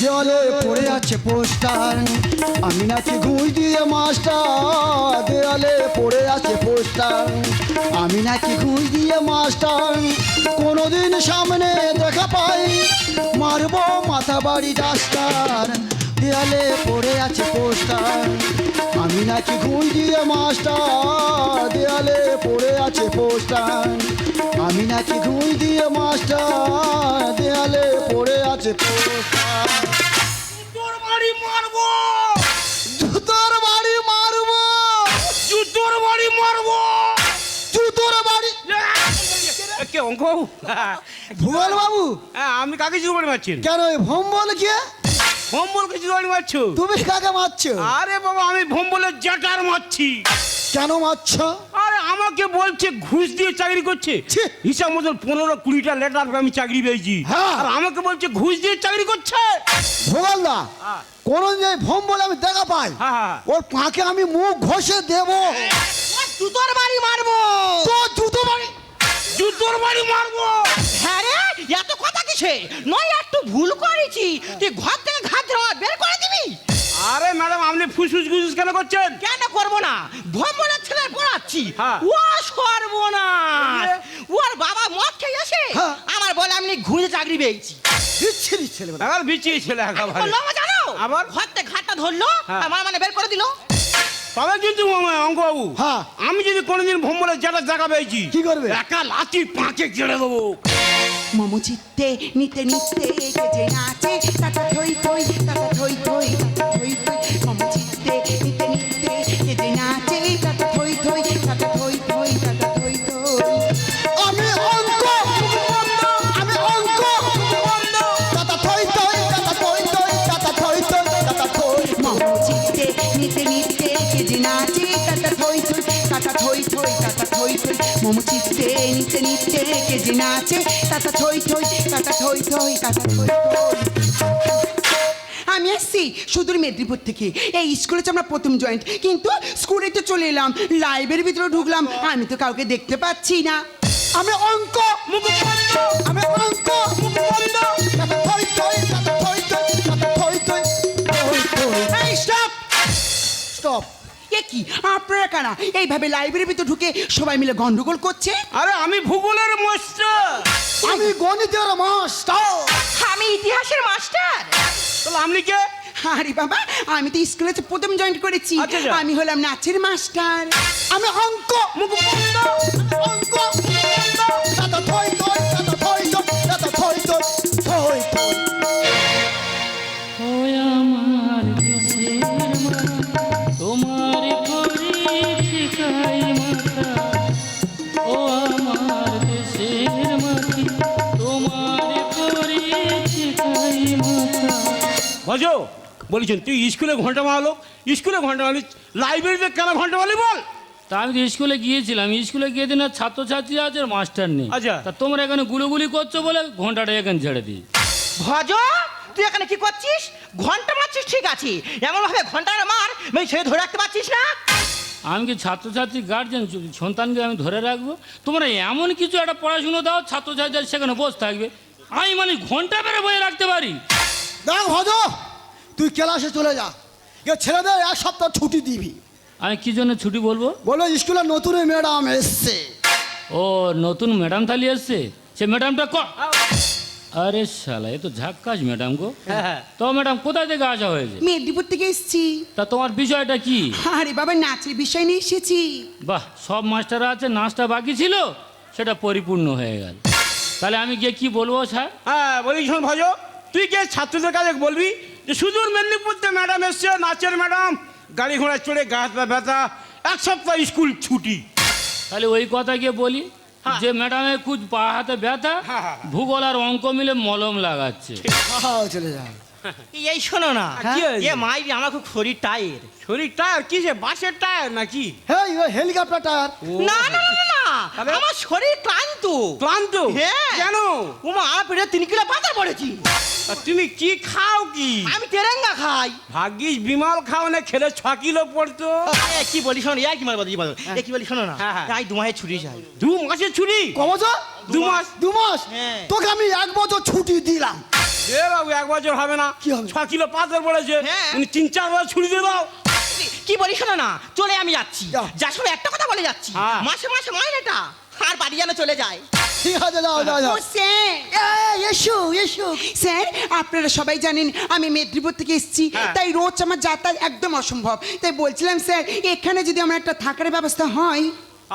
দেওয়ালে পড়ে আছে পোস্টার। আমি নাকি ঘুষ দিয়ে মাস্টার দেওয়ালে পড়ে আছে পোস্টার। আমি নাকি ঘুষ দিয়ে মাস্টার, কোনোদিন সামনে দেখা পাই। মারবো মাথা বাড়ি ডাস্টার দেয়ালে পড়ে আছে পোস্টার। আমি নাকি ঘুষ দিয়ে মাস্টার দেয়ালে পড়ে আছে পোস্টার। আমি নাকি ঘুষ দিয়ে মাস্টার দেয়ালে পড়ে আছে পোস্টার। তোর বাড়ি মারবো! জুতোর বাড়ি মারবো! জুতোর বাড়ি মারবো! জুতোর বাড়ি কে অঙ্ক? বাবু ভুগল বাবু? হ্যাঁ আমি কাকে জুতো বাড়ি মারছেন কেন এই ভম্বল কে? ভম্বলকে বাড়ি মারছো? তুমি কাকে মারছো? আরে বাবা আমি ভম্বলের জাটার মারছি। কেন মারছো? আরে আমাকে বলছে ঘুষ দিয়ে চাকরি করছে! হিসাব মতন পনেরো কুড়িটা লেটার আমি চাকরি পেয়েছি। হ্যাঁ। আর আমাকে বলছে ঘুষ দিয়ে চাকরি করছে? ভোগল দা হ্যাঁ। কোন যে ভম্বল আমি দেখা পাই হ্যাঁ। ওর পাকে আমি মুখ ঘষে দেবো। জুতোর বাড়ি মারবো। তো জুতো বাড়ি জুতোর বাড়ি মারবো। হ্যাঁ রে এত কথা কিসে? নয় একটু ভুল করেছি। তুই ঘর থেকে ধরা বের করে দিবি। আরে ম্যাডাম আপনি ফুসফুস গুসুস কেন করছেন? কেন করব না? ভ্রমণের ছেলে পড়াচ্ছি। হ্যাঁ। ও সর্বনাশ। ওর বাবা মদ খেয়ে এসে হ্যাঁ। আমার বলে আমি ঘুরে চাকরি পেয়েছি। দিচ্ছি দিচ্ছে এবার বিচিয়ে ছেলে একেবারে। আমার জানো? আবার? ঘর থেকে ঘাটটা ধরলো হ্যাঁ। আমার মানে বের করে দিল। তবে কিন্তু অঙ্কবাবু হ্যাঁ। আমি যদি কোনোদিন ভ্রমণের জাটার জায়গা পেয়েছি কি করবে? একা লাঠি পাঁচে ছেড়ে দেবো মোমো চিত্তে নিতে নিতে কে যে নাচে তাতা থই থই টাটা থই থই থই চিত্তে নিতে নিতে কে যে নাচে থই থই থই থই থই আমি আসছি সুদূর মেদিনীপুর থেকে। এই স্কুলে আমরা প্রথম জয়েন্ট কিন্তু স্কুলে তো চলে এলাম। লাইব্রেরির ভিতরে ঢুকলাম। আমি তো কাউকে দেখতে পাচ্ছি না। আমি অঙ্ক আমি অঙ্ক কি? আপনারা কারা? এইভাবে লাইব্রেরির ভিতরে ঢুকে সবাই মিলে গন্ডগোল করছে? আরে আমি ভূগোলের মাস্টার আমি গণিতের মাস্টার আমি ইতিহাসের মাস্টার তাহলে আপনি কে? আরে বাবা আমি তো স্কুলে তো প্রথম জয়েন করেছি। আচ্ছা, আচ্ছা। আমি হলাম নাচের মাস্টার আমি অঙ্ক! অঙ্ক! টাটা থই ভজ বলেছেন তুই স্কুলে ঘণ্টা মারলো স্কুলে ঘণ্টা মারলি লাইব্রেরিতে কেন ঘণ্টা মারলি বল? তা আমি তো স্কুলে গিয়েছিলাম। স্কুলে গিয়ে দিন আর ছাত্রছাত্রী আছে আর মাস্টার নেই। আচ্ছা। তা তোমরা এখানে গুলোগুলি করছ বলে ঘন্টাটা এখানে ছেড়ে দিই। ভজ তুই এখানে কি করছিস? ঘণ্টা মারছিস ঠিক আছে। এমন ভাবে ঘণ্টা মার আমি সে ধরে রাখতে পারছিস না? আমি কি ছাত্রছাত্রী গার্জেন সন্তানকে আমি ধরে রাখব? তোমরা এমন কিছু একটা পড়াশুনো দাও ছাত্রছাত্রীরা সেখানে বসে থাকবে। আমি মানে ঘণ্টা বেড়ে বয়ে রাখতে পারি। দেখ ভজ তুই ক্লাসে চলে যা। এ ছেলেদের এক সপ্তাহ ছুটি দিবি। আমি কি জন্য ছুটি বলব? বলো স্কুলে নতুন ম্যাডাম এসছে। ও নতুন ম্যাডাম থালি এসছে? সে ম্যাডামটা ক আরে শালা এ তো ঝাক্কাস ম্যাডাম গো। তো ম্যাডাম কোথায় থেকে আসা হয়েছে? মেদিনীপুর থেকে এসেছি। তা তোমার বিষয়টা কি? আরে বাবা নাচের বিষয় নিয়ে এসেছি। বাহ সব মাস্টাররা আছে নাচটা বাকি ছিল সেটা পরিপূর্ণ হয়ে গেল। তাহলে আমি গিয়ে কি বলব স্যার? হ্যাঁ বলি শোন ভজ তুই কে ছাত্রদের কাছে বলবি? যে সুদূর মেদিনীপুরতে ম্যাডাম এসছে নাচের ম্যাডাম গাড়ি ঘোড়া চড়ে গা হাত ব্যথা এক সপ্তাহ স্কুল ছুটি। তাহলে ওই কথা গিয়ে বলি যে ম্যাডামের খুব পা হাতে ব্যথা হ্যাঁ, হ্যাঁ। ভূগোল আর অঙ্ক মিলে মলম লাগাচ্ছে। হ্যাঁ, চলে এই শোনো না। এ মাই আমার খুব শরীর টায়ের শরীর টায়ার কি সে বাসের টায়ার নাকি? হ্যাঁ ও হেলিকপ্টার টায়ার। না না না, না আমার শরীর ক্লান্ত। ক্লান্ত? হ্যাঁ। কেন? উমা আমার পেটে তিন কিলো পাতা পড়েছি। তুমি কি খাও কি? আমি তেরেঙ্গা খাই। ভাগ্যিস বিমল খাও না খেলে ছ কিলো পড়তো। এ, কি বলি শোনো এই কি মার বলি? এ কি বলি শোনো না। হ্যাঁ, হ্যাঁ। দু মাসের ছুটি চাই। দু মাসের ছুটি? ক দু মাস? দু মাস? হ্যাঁ। তোকে আমি এক বছর ছুটি দিলাম। এ বাবু এক বছর হবে না। কি হবে? ছ কিলো পাথর পড়েছে। হ্যাঁ। তিন চার বছর ছুটি দিয়ে দাও। কি বলি শোনো না চলে আমি যাচ্ছি। যাও। শুনে একটা কথা বলে যাচ্ছি। হ্যাঁ। মাসে মাসে মাইনেটা আর বাড়ি যেন চলে যায়। ঠিক আছে যাও যাও যাও। স্যার। এই, এসো এসো। স্যার আপনারা সবাই জানেন আমি মেদিনীপুর থেকে এসেছি। হ্যাঁ। তাই রোজ আমার যাতায়াত একদম অসম্ভব। তাই বলছিলাম স্যার এখানে যদি আমার একটা থাকার ব্যবস্থা হয়।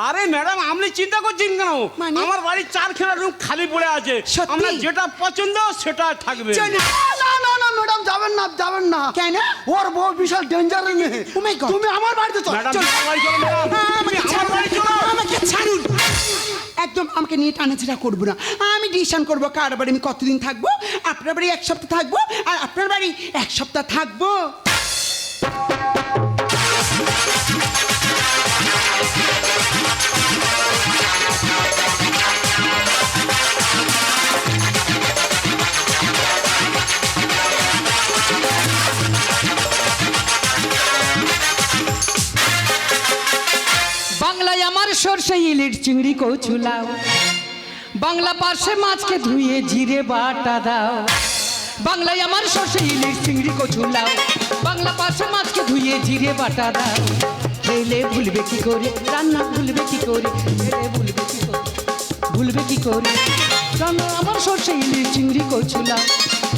আরে ম্যাডাম আপনি চিন্তা করছেন কেন? মানে? আমার বাড়ির চারখানা রুম খালি পড়ে আছে? আমরা যেটা পছন্দ সেটা থাকবে। চলো। না। না না ম্যাডাম যাবেন না যাবেন না। কেন? ওর বউ বিশাল ডেঞ্জার মেয়ে Oh. তুমি আমার বাড়িতে চলো। ম্যাডাম আমার ছাড়ুন। বাড়ি চলো। আমাকে ছাড়ুন। একদম আমাকে নিয়ে টানাছেড়া করব না। আমি ডিসিশন করব কার বাড়ি আমি কতদিন থাকব আপনার বাড়ি এক সপ্তাহ থাকব আর আপনার বাড়ি এক সপ্তাহ থাকব। সরষে ইলির চিংড়ি কচুলাও। বাংলা পাশে মাছকে ধুয়ে জিরে বাটা দাও। বাংলায় আমার সরষে ইলির চিংড়ি কচুলাও। বাংলা পাশে মাছকে ধুয়ে জিরে বাটা দাও। খেলে ভুলবে কি করে? রান্না ভুলবে কি করে? খেলে ভুলবে কি করে? ভুলবে কি করে? রান্না আমার সরষে ইলির চিংড়ি কচুলাও।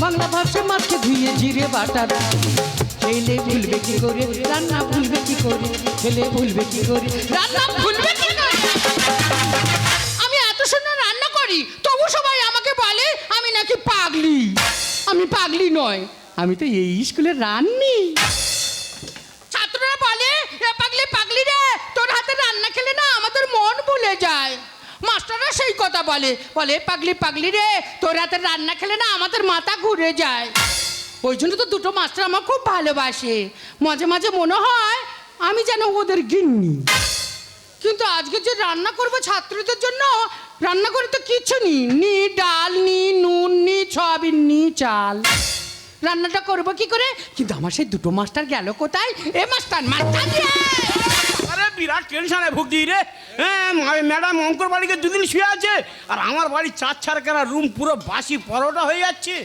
বাংলা ভাষা মাছকে ধুয়ে জিরে বাটা দাও। খেলে ভুলবে কি করে? রান্না ভুলবে কি করে? খেলে ভুলবে কি করে? রান্না ভুলবে কি আমি এত সুন্দর রান্না করি, তবু সবাই আমাকে বলে, আমি নাকি পাগলি। আমি পাগলি নয়, আমি তো এই স্কুলে রাননি। ছাত্ররা বলে, এ পাগলি পাগলি রে, তোর হাতে রান্না খেলে না আমাদের মন ভুলে যায়। মাস্টাররা সেই কথা বলে বলে, পাগলি পাগলি রে, তোর হাতে রান্না খেলে না আমাদের মাথা ঘুরে যায়। ওই জন্য তো দুটো মাস্টার আমার খুব ভালোবাসে। মাঝে মাঝে মনে হয় আমি যেন ওদের গিন্নি। কিন্তু আজকে যে রান্না করব ছাত্রদের জন্য, রান্না করে তো কিছু নি নি ডাল, নি নুন, নি সয়াবিন, নি চাল। রান্নাটা করব কি করে? কিন্তু আমার সেই দুটো মাস্টার গেল কোথায়? এ মাস্টার মাস্টার! আরে বিরাট টেনশনে ভুগছি রে। হ্যাঁ ম্যাডাম অঙ্কর বাড়িকে দুদিন শুয়ে আছে, আর আমার বাড়ি চার চারখানা রুম পুরো বাসি পরোটা হয়ে যাচ্ছে।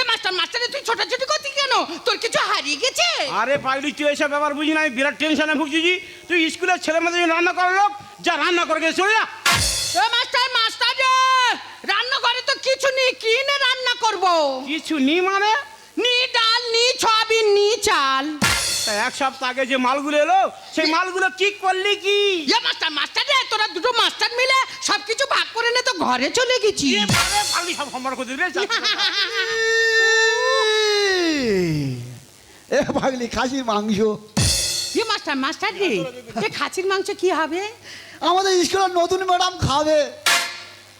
এ মাস্টার মাস্টারে তুই ছোটাছুটি করতি কেন? তোর কিছু হারিয়ে গেছে? আরে পাগলি তুই এসব ব্যাপার বুঝি না আমি বিরাট টেনশনে ভুগছি তুই স্কুলের ছেলে মেয়েদের জন্য রান্না করার লোক যা রান্না করে গেছে চলে যা। এ মাস্টার মাস্টার রান্না করে তো কিছু নেই কি নে রান্না করব? কিছু নি মানে? নি ডাল নি সয়াবিন নি চাল। তা এক সপ্তাহ আগে যে মালগুলো এলো সেই মালগুলো কি করলি কি? এ মাস্টার মাস্টার রে তোরা দুটো মাস্টার মিলে সবকিছু ভাগ করে নে তো ঘরে চলে গেছি পাগলি সব সম্মান করে যা। এ ভাগলি খাসির মাংস। এ মাস্টার মাস্টার রে এ খাসির মাংস কি হবে? আমাদের স্কুলের নতুন ম্যাডাম খাবে।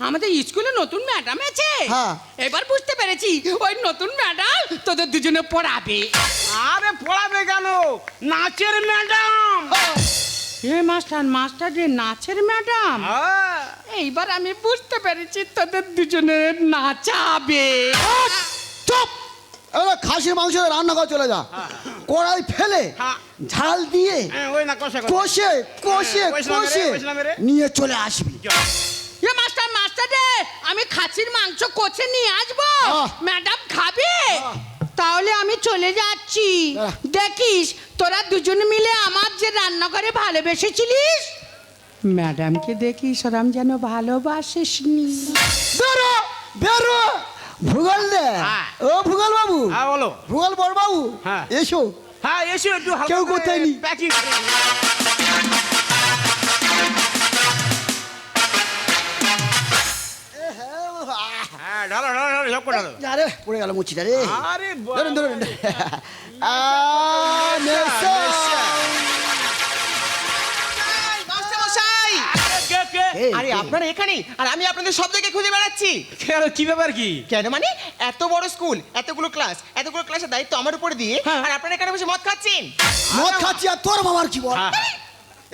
আমাদের স্কুলে নতুন ম্যাডাম আছে? হ্যাঁ। এবার বুঝতে পেরেছি ওই নতুন ম্যাডাম তোদের দুজনে পড়াবে। আরে পড়াবে কেন? নাচের ম্যাডাম। এ মাস্টার মাস্টার রে নাচের ম্যাডাম? এইবার আমি বুঝতে পেরেছি তোদের দুজনে নাচাবে। চুপ! এবার খাসির মাংস রান্না করে চলে যা। কড়াই ফেলে হ্যাঁ। ঝাল দিয়ে ওই না কষা কষা। কষে কষে হ্যাঁ, কষে নিয়ে চলে আসবি। এ মাস্টার মাস্টার রে আমি খাসির মাংস কোচে নিয়ে আসব। ম্যাডাম খাবে? তাহলে আমি চলে যাচ্ছি। দেখিস তোরা দুজন মিলে আমার যে রান্না করে ভালোবেসেছিলিস? ম্যাডামকে দেখিস ওরাম যেন ভালোবাসিস নি বেরো বেরো। ভূগোল দে হ্যাঁ। ও ভূগোল বাবু? হ্যাঁ বলো। ভূগোল বড় বাবু? হ্যাঁ। এসো। হ্যাঁ এসো একটু কেউ কোথায় নি? প্যাকিং। আরে পড়ে গেল মুচিটা রে। আরে ধরুন ধরুন। আরে? আপনারা এখানেই। আর আমি আপনাদের সব জায়গায় খুঁজে বেড়াচ্ছি। কেন কি ব্যাপার কি? কেন মানে এত বড় স্কুল এতগুলো ক্লাস এতগুলো ক্লাসের দায়িত্ব আমার উপরে দিয়ে আর আপনারা এখানে বসে মদ খাচ্ছেন? মদ খাচ্ছি আর তোর বাবার কি বল? হ্যাঁ, হ্যাঁ।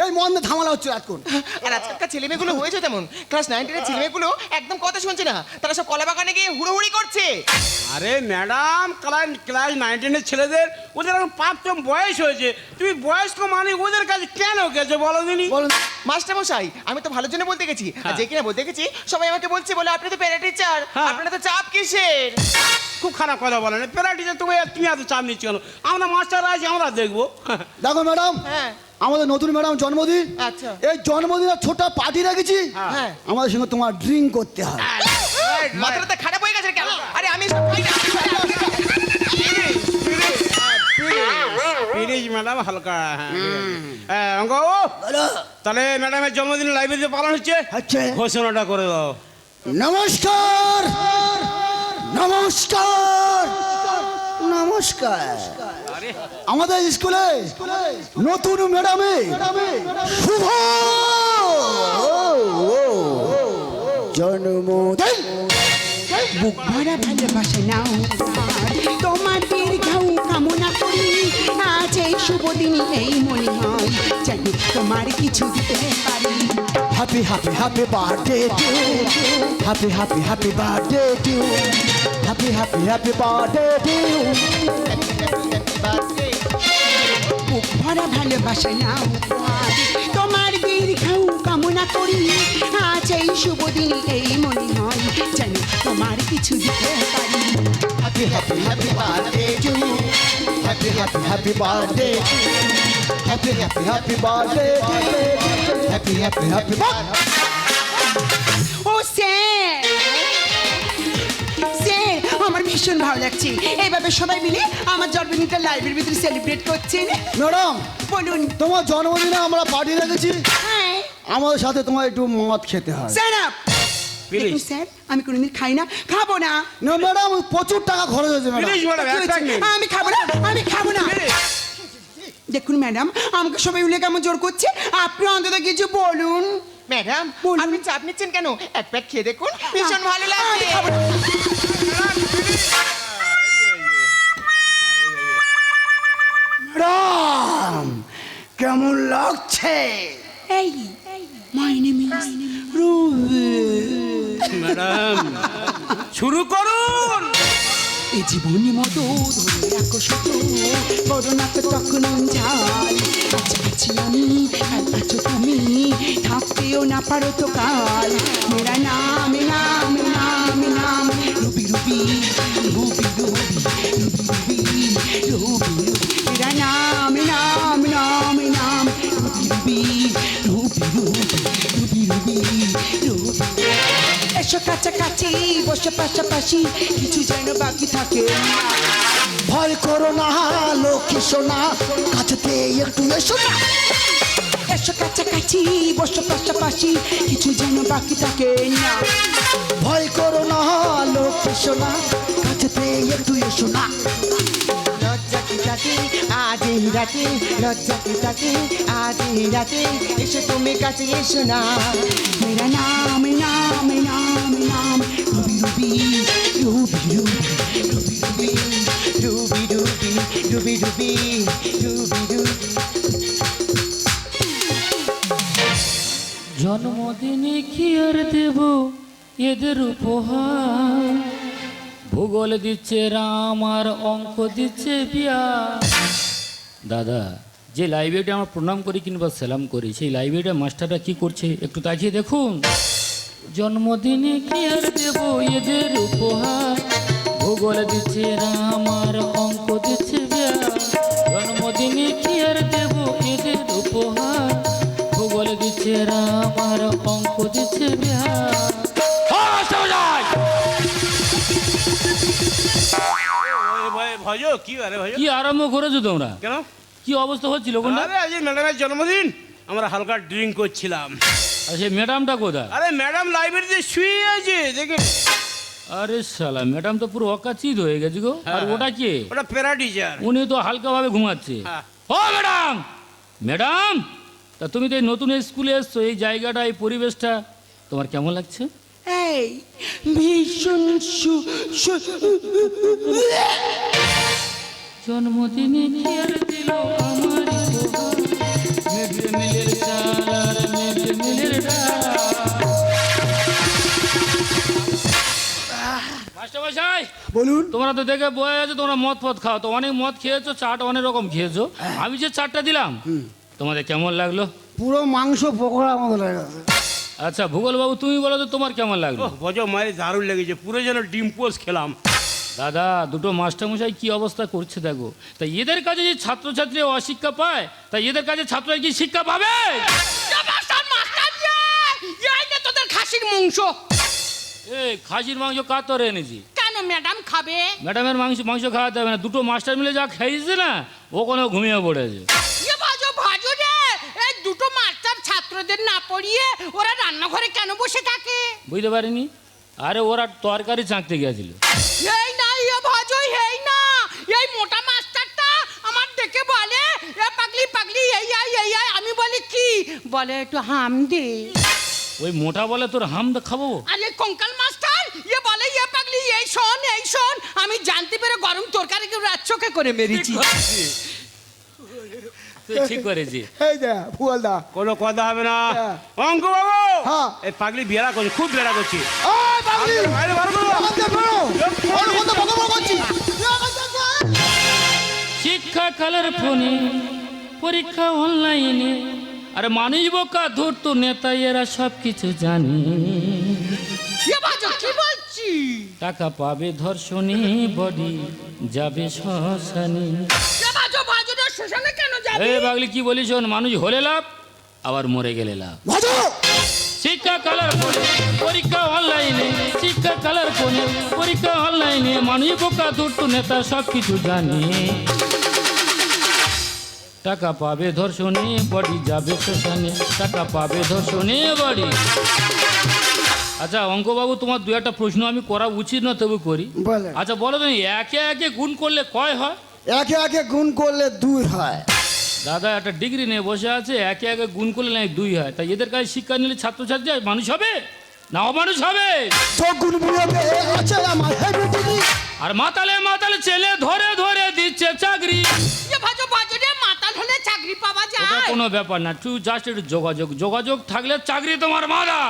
এই মন্দে ধামালা হচ্ছে এখন আর আজকালকার ছেলেমেয়েগুলো হয়েছে তেমন। ক্লাস নাইন টেনের ছেলেমেয়েগুলো একদম কথা শুনছে না। তারা সব কলা বাগানে গিয়ে হুড়োহুড়ি করছে। আরে ম্যাডাম ক্লাস ক্লাস নাইনটিনের ছেলেদের ওদের এখন প্রাপ্তম বয়স হয়েছে। তুমি বয়স্ক মানে ওদের কাছে কেন গেছে বলো দিনি? বলুন। মাস্টারমশাই আমি তো ভালোর জন্য বলতে গেছি। আর যে কিনা বলতে গেছি সবাই আমাকে বলছে বলে আপনি তো প্যারা টিচার হ্যাঁ। আপনারা তো চাপ কিসের? খুব খারাপ কথা বলেন। প্যারা টিচার তুমি তুমি এত চাপ নিচ্ছ কেন? আমরা মাস্টার আছি আমরা দেখব। দেখো ম্যাডাম হ্যাঁ। আমাদের নতুন ম্যাডাম জন্মদিন। আচ্ছা। এই জন্মদিনের ছোট পার্টি রেখেছি। হ্যাঁ। আমাদের সঙ্গে তোমার ড্রিঙ্ক করতে হবে মাথাটা তো খারাপ হয়ে গেছে কেন? আরে আমি ম্যাডাম হালকা হ্যাঁ হ্যাঁ অঙ্ক। তাহলে ম্যাডামের জন্মদিন লাইব্রেরিতে পালন হচ্ছে হচ্ছে। ঘোষণাটা করে দাও। নমস্কার। নমস্কার। নমস্কার। আমাদের স্কুলে নতুন ম্যাডামে শুভ জন্মদিন। বুক ভরা ভালোবাসা নাও। তোমার দীর্ঘাউ কামনা করি আজ এই শুভ দিনে এই মনে হয় যেন তোমার কিছু দিতে পারি। Happy happy happy birthday to happy happy happy birthday to happy happy happy birthday to বুক ভরা ভালোবাসা নাও তোমার দীর্ঘাউ কামনা করি আজ এই শুভ দিনে এই মনে হয় যেন তোমার কিছু দিতে পারি। Happy happy happy birthday to happy happy happy birthday happy happy happy birthday happy happy happy O sir! ভীষণ ভালো লাগছে। এইভাবে সবাই মিলে আমার জন্মদিনটা লাইব্রেরির ভিতরে সেলিব্রেট করছেন ম্যাডাম বলুন। তোমার জন্মদিনে আমরা পার্টি রেখেছি। হ্যাঁ। আমাদের সাথে তোমার একটু মদ খেতে হয়। স্যার দেখুন স্যার আমি কোনোদিন খাই না খাব না। না ম্যাডাম প্রচুর টাকা খরচ হয়েছে আমি খাব না আমি খাব না। দেখুন ম্যাডাম আমাকে সবাই মিলে কেমন জোর করছে? আপনি অন্তত কিছু বলুন। ম্যাডাম বলুন। আপনি চাপ নিচ্ছেন কেন? এক প্যাক খেয়ে দেখুন ভীষণ ভালো আমি কেমন এই মাই নেম ইজ ম্যাডাম। শুরু করুন। এই জীবনী মতো ধরে রাখো শুধু করোনা তখন ঝাল কাছাকাছি আমি কাল আছো তুমি থাকতেও না পারো তো কাল। মেরা নাম নাম নাম নাম রুবি রুবি কাছাকাছি, বসে পাশাপাশি কিছু যেন বাকি থাকে। ভয় করো না লক্ষ্মী সোনা কাছেতে একটু এসো না। এসো কাছাকাছি, বসে পাশাপাশি কিছু যেন বাকি থাকে। না ভয় করো না লক্ষ্মী সোনা কাছেতে একটু এসো না। নাম জন্মদিনে কি আর দেব? এদের উপহার। ভূগোল দিচ্ছে রাম আর অঙ্ক দিচ্ছে বিয়া। দাদা, যে লাইব্রেরিটা আমরা প্রণাম করি কিংবা সালাম করি, সেই লাইব্রেরিটা মাস্টাররা কি করছে একটু তাকিয়ে দেখুন। জন্মদিনে কি আর দেব এদের উপহার? ভূগোল দিচ্ছে রাম আর অঙ্ক দিচ্ছে বিয়া। জন্মদিনে কি আর দেব এদের উপহার? ভূগোল দিচ্ছে রাম আর অঙ্ক ভজ কি আরে ভজ কি আরম্ভ করেছ তোমরা? কেন? কি অবস্থা হচ্ছিল কোনটা? আরে আজ ম্যাডামের জন্মদিন। আমরা হালকা ড্রিঙ্ক করছিলাম। আর সেই ম্যাডামটা কোথায়? আরে ম্যাডাম লাইব্রেরিতে শুয়ে আছে দেখে। আরে শালা ম্যাডাম তো পুরো অকাচিত হয়ে গেছে গো। আর ওটা কে? ওটা প্যারা টিচার। উনি তো হালকাভাবে ঘুমাচ্ছে। হ্যাঁ। ও ম্যাডাম! ম্যাডাম! তা তুমি তো এই নতুন স্কুলে এসছো এই জায়গাটা এই পরিবেশটা তোমার কেমন লাগছে? এই ভীষণ সু সু- জন্মদিনে আর দিল আমার মিলের চাল মিলের মাস্টারমশাই বলুন। তোমরা তো দেখে বয়ে আছে তোমরা মদ ফদ খাও। তো অনেক মদ খেয়েছো চাট অনেক রকম খেয়েছো। আমি যে চাটটা দিলাম তোমাদের কেমন লাগল? পুরো মাংস পকোড়া মতো লাগে আচ্ছা ভূগোল বাবু তুমি বলো তো তোমার কেমন লাগল? ভজ মায়ের দারুণ লেগেছে। পুরো যেন ডিম পোস্ট খেলাম। দাদা দুটো মাস্টারমশাই কি অবস্থা করছে দেখো? তাই এদের কাছে যে ছাত্রছাত্রী অশিক্ষা পায় তাই এদের কাছে ছাত্ররা কি শিক্ষা পাবে? তোদের খাসির মাংস। এই খাসির মাংস কার তরে এনেছি? কেন ম্যাডাম খাবে? ম্যাডামের মাংস মাংস খাওয়াতে হবে না দুটো মাস্টার মিলে যা খাইয়েছে না ও কোনো ঘুমিয়ে পড়েছে। এ ভাজো ভাজো রে এই দুটো মাস্টার ছাত্রদের না পড়িয়ে ওরা রান্নাঘরে কেন বসে থাকে? বুঝতে পারিনি? আরে ওরা তরকারি চাঁকতে গিয়েছিল এই এ এই মোটা মাস্টারটা আমার দেখে বলে এ পাগলি পাগলি এই আই এই আই আমি বলি কি? বলে একটু হাম দে। ওই মোটা বলে তোর হাম খাব? আরে কঙ্কাল মাস্টার ইয়ে বলে ইয়ে পাগলি এই শোন এই শোন আমি জানতে পেরে গরম তরকারি রাত চোখে করে মেরেছি। তুই ঠিক করেছি। এই দে ফুয়াল দা কোনো কথা হবে না। হ্যাঁ। অঙ্ক বাবু হ্যাঁ। এই পাগলি বিয়ারা করছে খুব বিয়ারা করছি। ওই পাগলি! কালের ফোনে পরীক্ষা অনলাইনে আর মানুষ বোকা ধরতো নেতা এরা সব কিছু জানে। টাকা পাবে ধর্ষণে বডি যাবে শ্মশানে। এ বাগলি কি বলিস মানুষ হলে লাভ আবার মরে গেলে লাভ। শিক্ষা কালার ফোনে পরীক্ষা অনলাইনে শিক্ষা কালার ফোনে পরীক্ষা অনলাইনে মানুষ বোকা ধরতো নেতা সব কিছু জানে। টাকা পাবে ধর্ষণে বডি যাবে শ্মশানে। টাকা পাবে ধর্ষণে বডি। আচ্ছা অঙ্কবাবু তোমার দু একটা প্রশ্ন আমি করা উচিত না তবু করি। আচ্ছা বলো তুমি একে একে গুণ করলে কয় হয়? একে একে গুণ করলে দুই হয়। দাদা একটা ডিগ্রি নিয়ে বসে আছে একে একে গুণ করলে নাই দুই হয়? তাই এদের কাছে শিক্ষা নিলে ছাত্রছাত্রী মানুষ হবে? না অমানুষ হবে? আর মাতালে মাতালে ছেলে ধরে ধরে দিচ্ছে চাকরি। ভাজো ভাজো রে মাতাল হলে চাকরি পাওয়া ওটা যায় কোনো ব্যাপার না তুই জাস্ট একটু যোগাযোগ যোগাযোগ থাকলে চাকরি তোমার মারা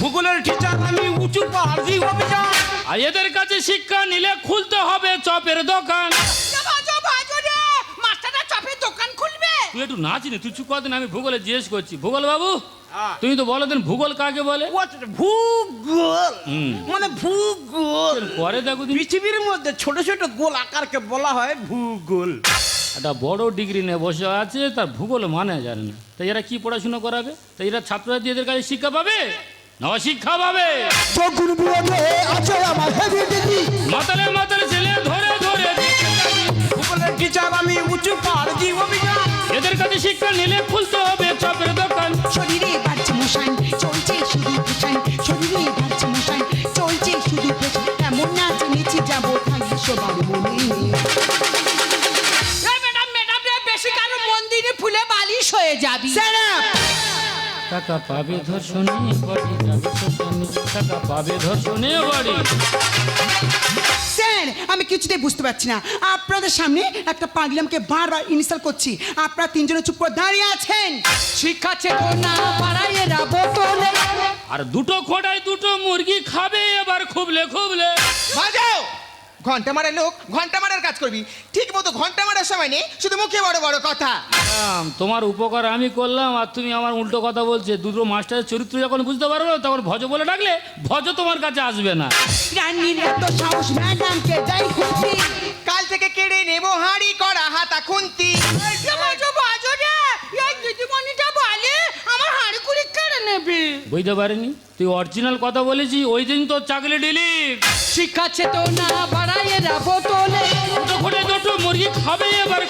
ভূগোলের টিচার আমি উঁচু পাহাড় দিয়ে অভিযান। আর এদের কাছে শিক্ষা নিলে খুলতে হবে চপের দোকান। ইয়ে ভাজো ভাজো রে! মাস্টারটা চপের দোকান খুলবে। তুই একটু নাচিনি তুই চুপ কদিন আমি ভূগোলে জিজ্ঞেস করছি। ভূগোল বাবু। তুমি তো বলো দিন ভূগোল কাকে বলে? ভূগোল? মানে ভূগোল। পরে দেখো পৃথিবীর মধ্যে ছোট ছোট গোল আকারকে বলা হয় ভূগোল। একটা বড় ডিগ্রি নিয়ে বসে আছে তার ভূগোল মানে জানে না। তাই এরা কি পড়াশোনা করাবে? তাই এরা ছাত্রছাত্রী এদের কাছে শিক্ষা পাবে? না শিক্ষা পাবে? তো গুণ আছে আমার হেভি ডিগ্রি মাতালে মাতালে ছেলে ধরে ধরে। ভূগোলের টিচার আমি উঁচু অভিযান। এদের কাছে শিক্ষা নিলে খুলতে হবে চপের দোকান। শরীরে চলছে এমন না জেনেছি যাব থাকবে সবার মনে ম্যাডাম ম্যাডাম রে বেশি কারও মন্দিরে ফুলে বালিশ হয়ে যাবি টাকা পাবে ধর্ষণে বাড়ি যাবে শ্মশানে টাকা পাবে ধর্ষণে বাড়ি। স্যার আমি কিছুতেই বুঝতে পারছি না। আপনাদের সামনে একটা পাগলামকে বারবার ইনস্টল করছি। আপনারা তিনজনে চুপ করে দাঁড়িয়ে আছেন। পাড়ায় বোতলে। আর দুটো খোঁড়ায় দুটো মুরগি খাবে এবার খুবলে খুবলে। বাজাও! ঘণ্টা মারার লোক ঘণ্টা মারার কাজ করবি। ঠিক মতো ঘণ্টা মারার সময় নেই শুধু মুখে বড় বড় কথা। আম, তোমার উপকার আমি করলাম আর তুমি আমার উল্টো কথা বলছে। দুটো মাস্টারের চরিত্র যখন বুঝতে পারবে না, তখন ভজ বলে ডাকলে ভজ তোমার কাছে আসবে না। সাহস ম্যাডামকে খুশি কাল থেকে কেড়ে নেব হাঁড়ি করা হাতা খুন্তি। বলে কেড়ে নেবে? বুঝতে পারিনি। তুই অরিজিনাল কথা বলেছি ওই দিন তোর চাকরি ডিলিট শিক্ষা চেতনা পাড়ায় এরা বোতলে দুটো খোঁড়ে দুটো মুরগি খাবে এবার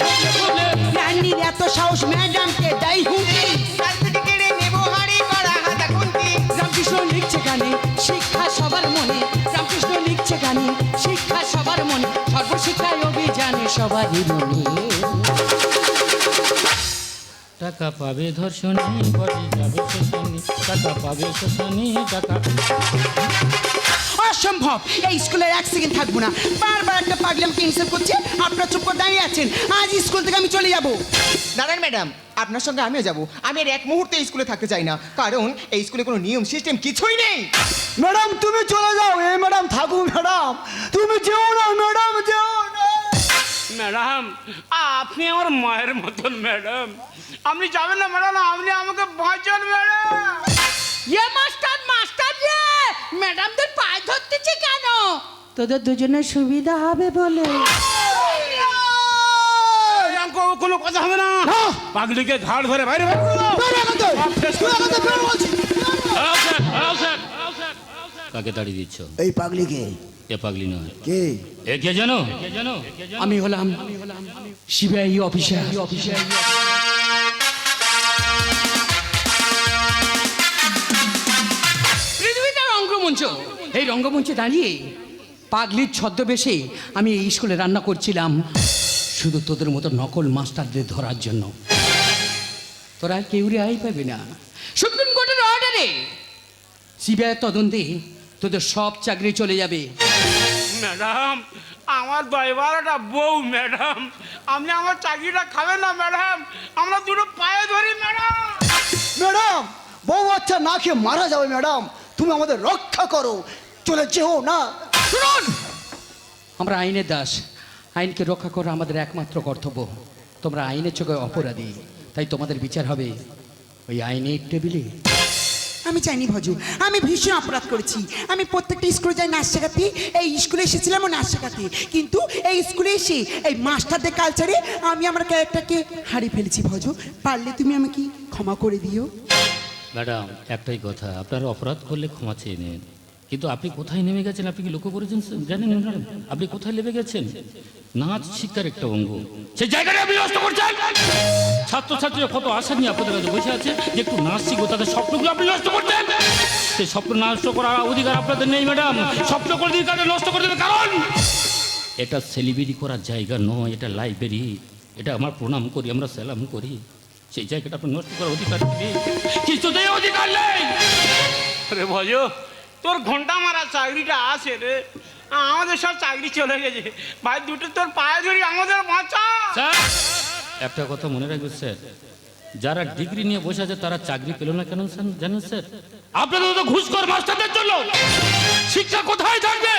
রানীর এত সাহস ম্যাডামকে দেয় হুমকি। কাল থেকে কেড়ে নেব হাঁড়ি করা হাতা খুন্তি। রামকৃষ্ণ লিখছে গানে শিক্ষা সবার মনে। রামকৃষ্ণ লিখছে গানে শিক্ষা সবার মনে। সর্বশিক্ষায় অভিযানে সবারই মনে। টাকা পাবে ধর্ষণে বাড়ি যাবে শ্মশানে টাকা পাবে শ্মশানে টাকা অসম্ভব! এই স্কুলের এক সেকেন্ড থাকব না। বারবার একটা পাগলামকে ইনসাল্ট করছে। আপনার চুপ করে দাঁড়িয়ে আছেন। আজ স্কুল থেকে আমি চলে যাব। দাঁড়ান ম্যাডাম আপনার সঙ্গে আমিও যাব। আমি আর এক মুহূর্তে স্কুলে থাকতে চাই না। কারণ এই স্কুলে কোনো নিয়ম সিস্টেম কিছুই নেই। ম্যাডাম তুমি চলে যাও। এই ম্যাডাম থাকুক ম্যাডাম। তুমি যেও না ম্যাডাম যেও না। ম্যাডাম আপনি আমার মায়ের মতন ম্যাডাম। আপনি যাবেন না ম্যাডাম আপনি আমাকে বাঁচান ম্যাডাম ইয়ে মাস্টার মাস্টার রে ম্যাডামদের পায়ে ধরতেছে কেন তোদের দুজনের সুবিধা হবে বলে কোনো কথা হবে না। পাগলিকে ঘাড় ধরে বাইরে। কাকে তাড়িয়ে দিচ্ছ এই পাগলিকে এ পাগলি নয় কে এ কে জানো কে জানো আমি হলাম সিবিআই অফিসার অফিসার রঙ্গমঞ্চ? এই রঙ্গমঞ্চে দাঁড়িয়ে পাগলির ছদ্মবেশে আমি এই স্কুলে রান্না করছিলাম। শুধু তোদের মতো নকল মাস্টারদের ধরার জন্য। তোরা আর কেউ রেহাই পাবি না। সুপ্রিম কোর্টের অর্ডারে সিবিআই তদন্তে তোদের সব চাকরি চলে যাবে। ম্যাডাম আমার দশ বারোটা বউ ম্যাডাম। আপনি আমার চাকরিটা খাবেন না ম্যাডাম। আমরা দুটো পায়ে ধরি ম্যাডাম। ম্যাডাম বউ বাচ্চা না খেয়ে মারা যাবে ম্যাডাম। তুমি আমাদের রক্ষা করো। চলে যেও না। শুনুন! আমরা আইনের দাস। আইনকে রক্ষা করা আমাদের একমাত্র কর্তব্য। তোমরা আইনের চোখে অপরাধী। তাই তোমাদের বিচার হবে ওই আইনের টেবিলে। আমি জানি ভজু। আমি ভীষণ অপরাধ করেছি। আমি প্রত্যেকটা স্কুলে যাই নাচ শেখাতে। এই স্কুলে এসেছিলাম ও নাচ শেখাতে। কিন্তু এই স্কুলে এসে এই মাস্টারদের কালচারে আমি আমার ক্যারেক্টারকে হারিয়ে ফেলেছি ভজু। পারলে তুমি আমাকে ক্ষমা করে দিও। ম্যাডাম, একটাই কথা, আপনারা অপরাধ করলে ক্ষমা চেয়ে নেন। কিন্তু আপনি কোথায় নেমে গেছেন? আপনি কি লক্ষ্য করেছেন জানেন ম্যাডাম। আপনি কোথায় নেমে গেছেন? নাচ শিক্ষার একটা অঙ্গ। সেই জায়গাটা আপনি নষ্ট করছেন! ছাত্রছাত্রীরা কত আশা নিয়ে আপনাদের কাছে বসে আছে যে একটু নাচ শিখব, তাদের স্বপ্নগুলো আপনি নষ্ট করছেন! সেই স্বপ্ন নষ্ট করার অধিকার আপনাদের নেই, ম্যাডাম। স্বপ্ন করে দিন তাদের নষ্ট করে দেবে কারণ! এটা সেলিব্রিটি করার জায়গা নয়, এটা লাইব্রেরি এটা আমার প্রণাম করি, আমরা সালাম করি। সেই জায়গাটা আপনি নষ্ট করার অধিকার নেই। কিছুতেই অধিকার নেই। রে ভজ তোর ঘণ্টা মারা চাকরিটা আছে রে। আমাদের সব চাকরি চলে গেছে। ভাই দুটো তোর পায়ে ধরি আমাদের বাঁচা। একটা কথা মনে রাখবেন স্যার। যারা ডিগ্রি নিয়ে বসে আছে তারা চাকরি পেল না কেন স্যার? জানেন স্যার? আপনাদের তো ঘুষখোর মাস্টারদের জন্য শিক্ষা কোথায় থাকবে?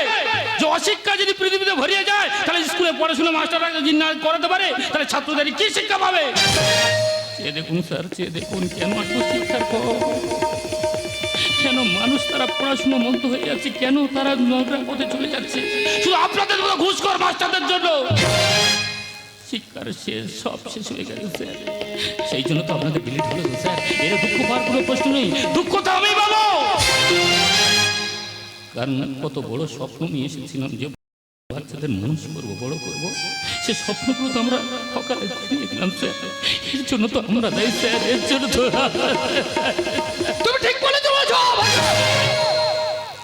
যে অশিক্ষা যদি পৃথিবীতে ভরিয়ে যায় তাহলে স্কুলে পড়াশোনা মাস্টাররা যদি না করাতে পারে তাহলে ছাত্রদের কি শিক্ষা পাবে? চেয়ে দেখুন স্যার চেয়ে দেখুন কেন শিক্ষার কেন মানুষ তারা পড়াশোনা মুগ্ধ হয়ে যাচ্ছে? কেন তারা নোংরা পথে চলে যাচ্ছে? শুধু আপনাদের মতো ঘুষখোর মাস্টারদের জন্য। শিক্ষার শেষ, সব শেষ হয়ে গেছে স্যার। সেই জন্য তো আপনাদের ডিলিট হলো স্যার। এর দুঃখ পাওয়ার কোনো প্রশ্ন নেই। দুঃখ তো আমি পাবো। কারণ কত বড় স্বপ্ন নিয়ে এসেছিলাম যে বাচ্চাদের মানুষ করব বড় করব। সে স্বপ্নগুলো তো আমরা সকালে স্যার। এর জন্য তো আমরা দেয় স্যার। এর জন্য তো তুমি ঠিক বলে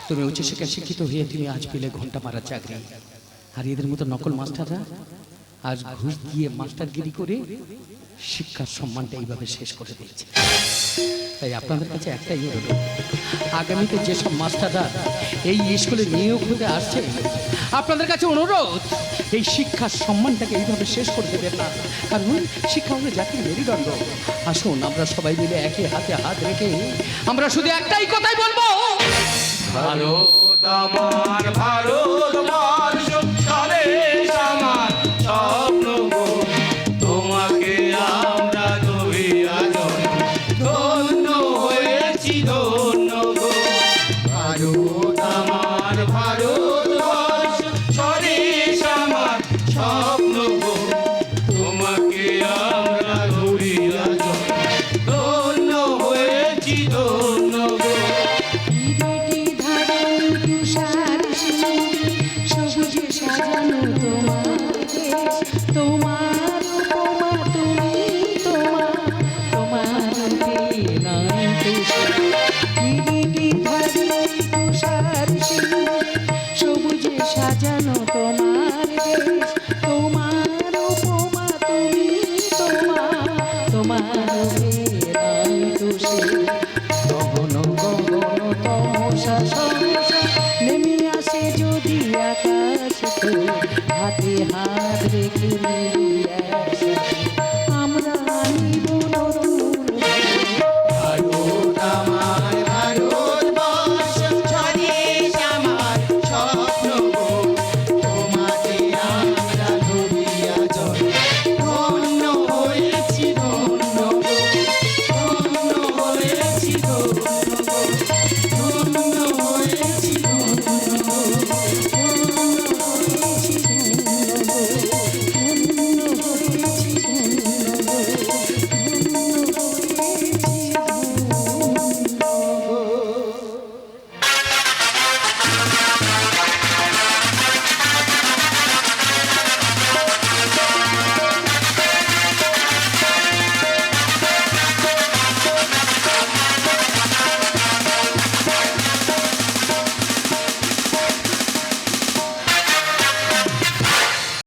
তুমি উচ্চশিক্ষা শিক্ষিত হয়ে তুমি আজ পেলে ঘণ্টা মারা চাকরি। আর এদের মতো নকল মাস্টাররা আজ ঘুষ দিয়ে মাস্টারগিরি করে শিক্ষার সম্মানটা এইভাবে শেষ করে দিয়েছে। তাই আপনাদের কাছে একটাই অনুরোধ, আগামীতে যেসব মাস্টাররা এই স্কুলে নিয়োগ হতে আসছে, আপনাদের কাছে অনুরোধ, এই শিক্ষার সম্মানটাকে এইভাবে শেষ করে দেবেন না। কারণ শিক্ষা হলো জাতির মেরুদণ্ড। আসুন, আমরা সবাই মিলে একই হাতে হাত রেখে আমরা শুধু একটাই কথাই বলব। ভারত আমার, ভারত